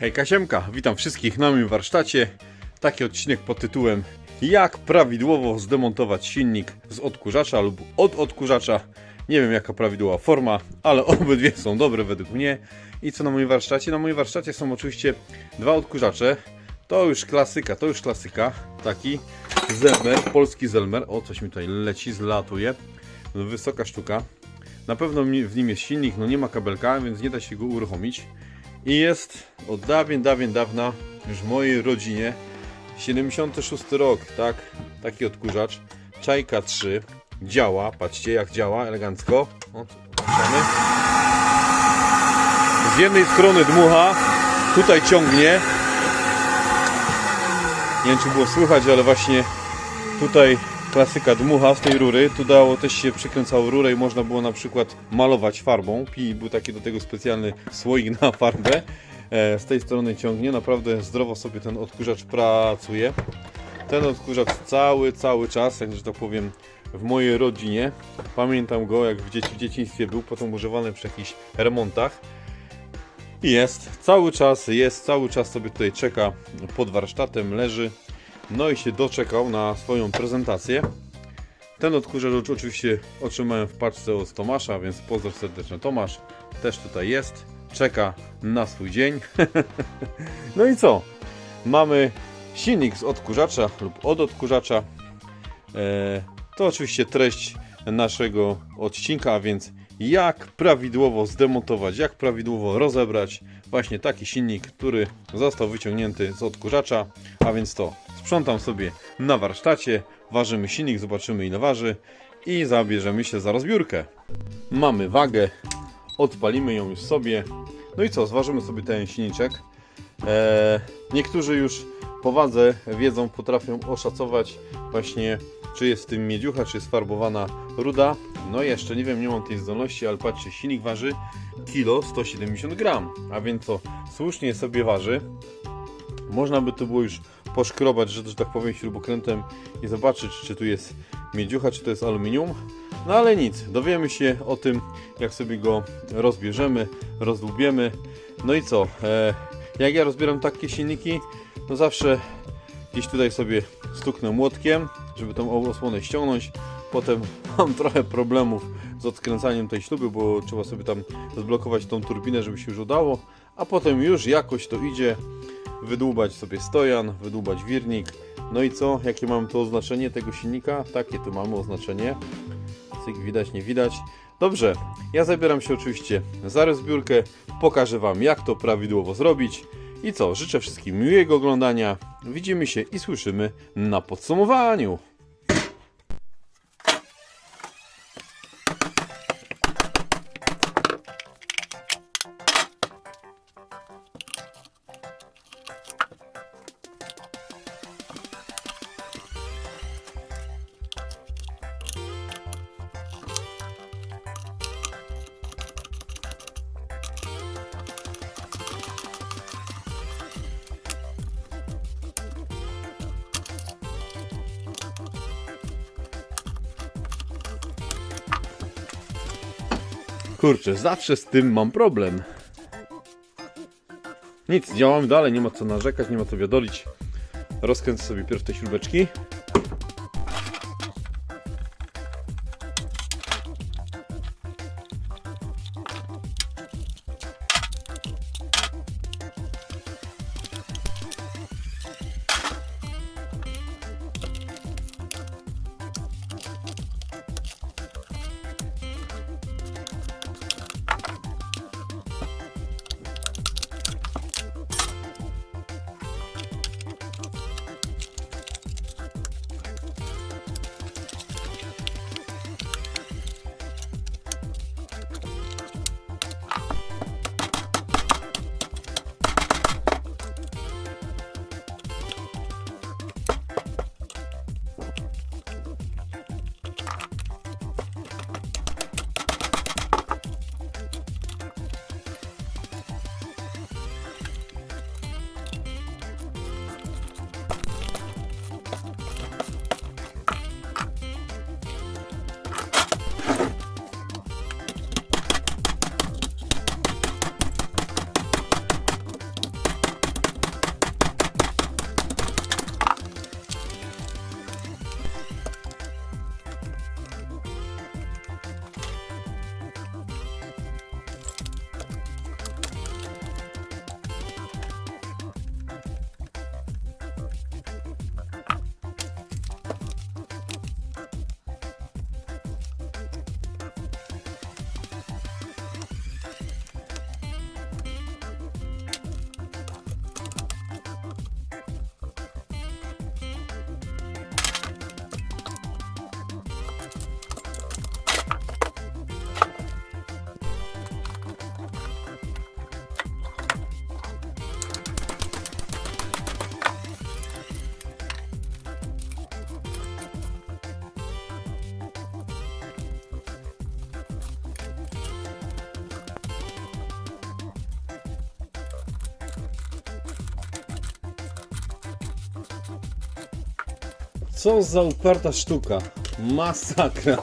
Hej Kasiemka, witam wszystkich na moim warsztacie. Taki odcinek pod tytułem Jak prawidłowo zdemontować silnik z odkurzacza lub od odkurzacza. Nie wiem jaka prawidłowa forma, ale obydwie są dobre według mnie. I co na moim warsztacie? Na moim warsztacie są oczywiście dwa odkurzacze. To już klasyka, to już klasyka. Taki Zelmer, polski Zelmer. O, coś mi tutaj leci, zlatuje. Wysoka sztuka. Na pewno w nim jest silnik, no nie ma kabelka, więc nie da się go uruchomić. I jest od dawien, dawien dawna już w mojej rodzinie 76 rok, tak? Taki odkurzacz. Czajka 3 działa, patrzcie jak działa elegancko. O. Z jednej strony dmucha, tutaj ciągnie. Nie wiem czy było słychać, ale właśnie tutaj klasyka dmucha z tej rury. Tu dało też się przykręcało rurę i można było na przykład malować farbą. Pi był taki do tego specjalny słoik na farbę. E, Z tej strony ciągnie. Naprawdę zdrowo sobie ten odkurzacz pracuje. Ten odkurzacz cały, cały czas, jak że tak powiem, w mojej rodzinie. Pamiętam go, jak w, dzieci, w dzieciństwie był, potem używany przy jakichś remontach. Jest, cały czas jest, cały czas sobie tutaj czeka pod warsztatem, leży. No i się doczekał na swoją prezentację. Ten odkurzacz oczywiście otrzymałem w paczce od Tomasza, więc pozdrow serdeczny Tomasz. Też tutaj jest, czeka na swój dzień. no i co? Mamy silnik z odkurzacza lub od odkurzacza. E, to oczywiście treść naszego odcinka, a więc jak prawidłowo zdemontować, jak prawidłowo rozebrać właśnie taki silnik, który został wyciągnięty z odkurzacza, a więc to sprzątam sobie na warsztacie, ważymy silnik, zobaczymy ile waży i zabierzemy się za rozbiórkę. Mamy wagę, odpalimy ją już sobie. No i co, zważymy sobie ten silniczek. Eee, niektórzy już po wadze wiedzą, potrafią oszacować właśnie czy jest w tym miedziucha, czy jest farbowana ruda. No jeszcze nie wiem, nie mam tej zdolności, ale patrzcie, silnik waży kilo 170 gram, a więc to słusznie sobie waży. Można by to było już poszkrobać, że, że tak powiem, śrubokrętem i zobaczyć, czy tu jest miedziucha, czy to jest aluminium. No ale nic, dowiemy się o tym, jak sobie go rozbierzemy, rozdłubiemy. No i co? E, jak ja rozbieram takie silniki, no zawsze gdzieś tutaj sobie stuknę młotkiem, żeby tą osłonę ściągnąć. Potem mam trochę problemów z odkręcaniem tej śruby, bo trzeba sobie tam zblokować tą turbinę, żeby się już udało. A potem już jakoś to idzie wydłubać sobie stojan, wydłubać wirnik. No i co? Jakie mamy to oznaczenie tego silnika? Takie tu mamy oznaczenie. Cyk, widać, nie widać. Dobrze, ja zabieram się oczywiście za rozbiórkę. Pokażę Wam, jak to prawidłowo zrobić. I co? Życzę wszystkim miłego oglądania. Widzimy się i słyszymy na podsumowaniu. Kurczę, zawsze z tym mam problem. Nic, działamy dalej, nie ma co narzekać, nie ma co wiadolić. Rozkręcę sobie pierw te śrubeczki. Co za uparta sztuka. Masakra.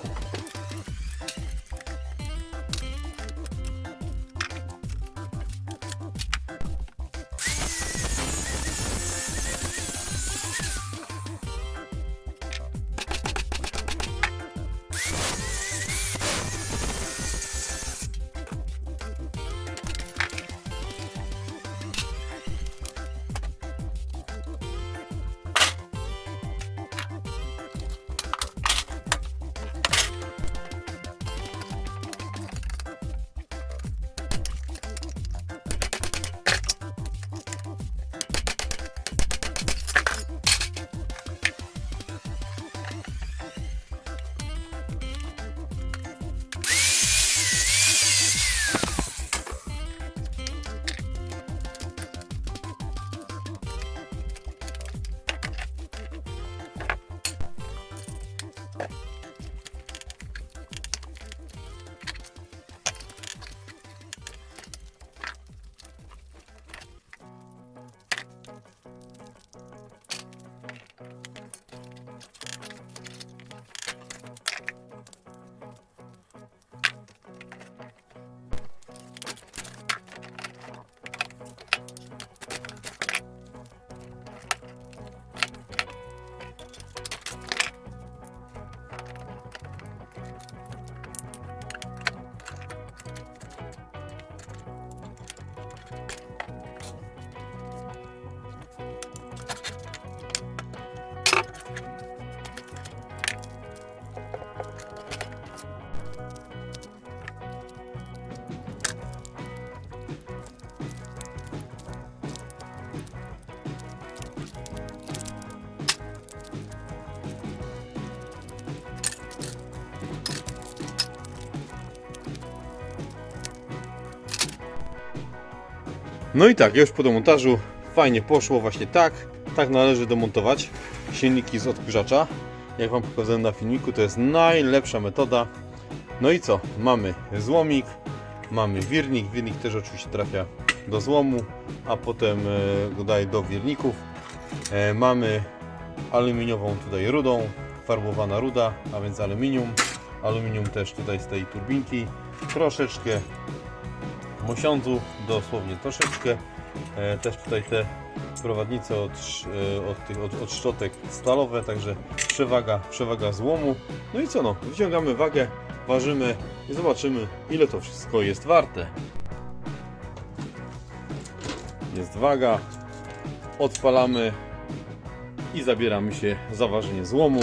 No i tak, już po demontażu fajnie poszło właśnie tak. Tak należy demontować silniki z odkurzacza. Jak Wam pokazałem na filmiku, to jest najlepsza metoda. No i co? Mamy złomik, mamy wirnik. Wirnik też oczywiście trafia do złomu, a potem e, go daje do wirników. E, mamy aluminiową tutaj rudą, farbowana ruda, a więc aluminium. Aluminium też tutaj z tej turbinki. Troszeczkę mosiądzu, dosłownie troszeczkę. E, też tutaj te prowadnice od, e, od, tych, od, od szczotek stalowe, także przewaga, przewaga złomu. No i co no, wyciągamy wagę, ważymy i zobaczymy ile to wszystko jest warte. Jest waga, odpalamy i zabieramy się za ważenie złomu.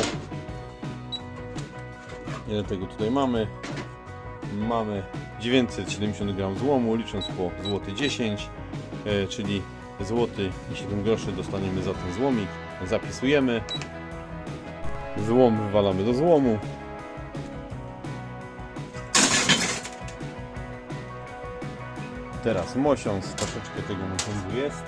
Ile tego tutaj mamy? mamy 970 gram złomu, licząc po złoty 10, e, czyli złoty i 7 groszy dostaniemy za ten złomik. Zapisujemy. Złom wywalamy do złomu. Teraz mosiądz, troszeczkę tego mosiądzu jest.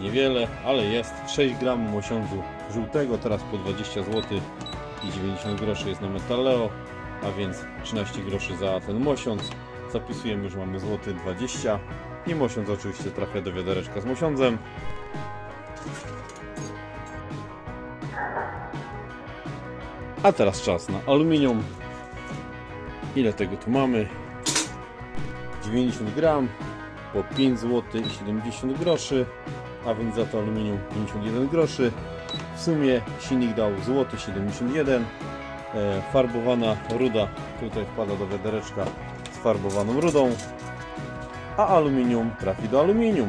Niewiele, ale jest. 6 gram mosiądzu żółtego, teraz po 20 zł i 90 groszy jest na Metaleo a więc 13 groszy za ten mosiądz. Zapisujemy, że mamy złoty 20 i mosiądz oczywiście trafia do wiadereczka z mosiądzem. A teraz czas na aluminium. Ile tego tu mamy? 90 gram po 5 zł i 70 groszy, a więc za to aluminium 51 groszy. W sumie silnik dał złoty 71 e, farbowana ruda tutaj wpada do wiadereczka z farbowaną rudą, a aluminium trafi do aluminium.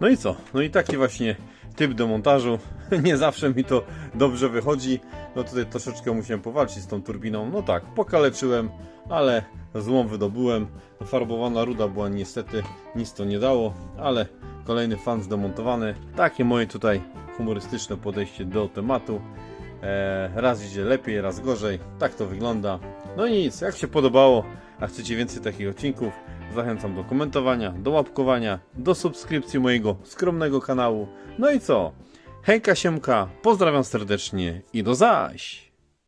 No i co? No i taki właśnie typ demontażu. Nie zawsze mi to dobrze wychodzi. No tutaj troszeczkę musiałem powalczyć z tą turbiną. No tak, pokaleczyłem, ale złom wydobyłem. Farbowana ruda była niestety, nic to nie dało, ale kolejny fan zdemontowany. Takie moje tutaj humorystyczne podejście do tematu. E, raz idzie lepiej, raz gorzej. Tak to wygląda. No i nic, jak się podobało, a chcecie więcej takich odcinków, zachęcam do komentowania, do łapkowania, do subskrypcji mojego skromnego kanału. No i co? Hejka Siemka, pozdrawiam serdecznie i do zaś!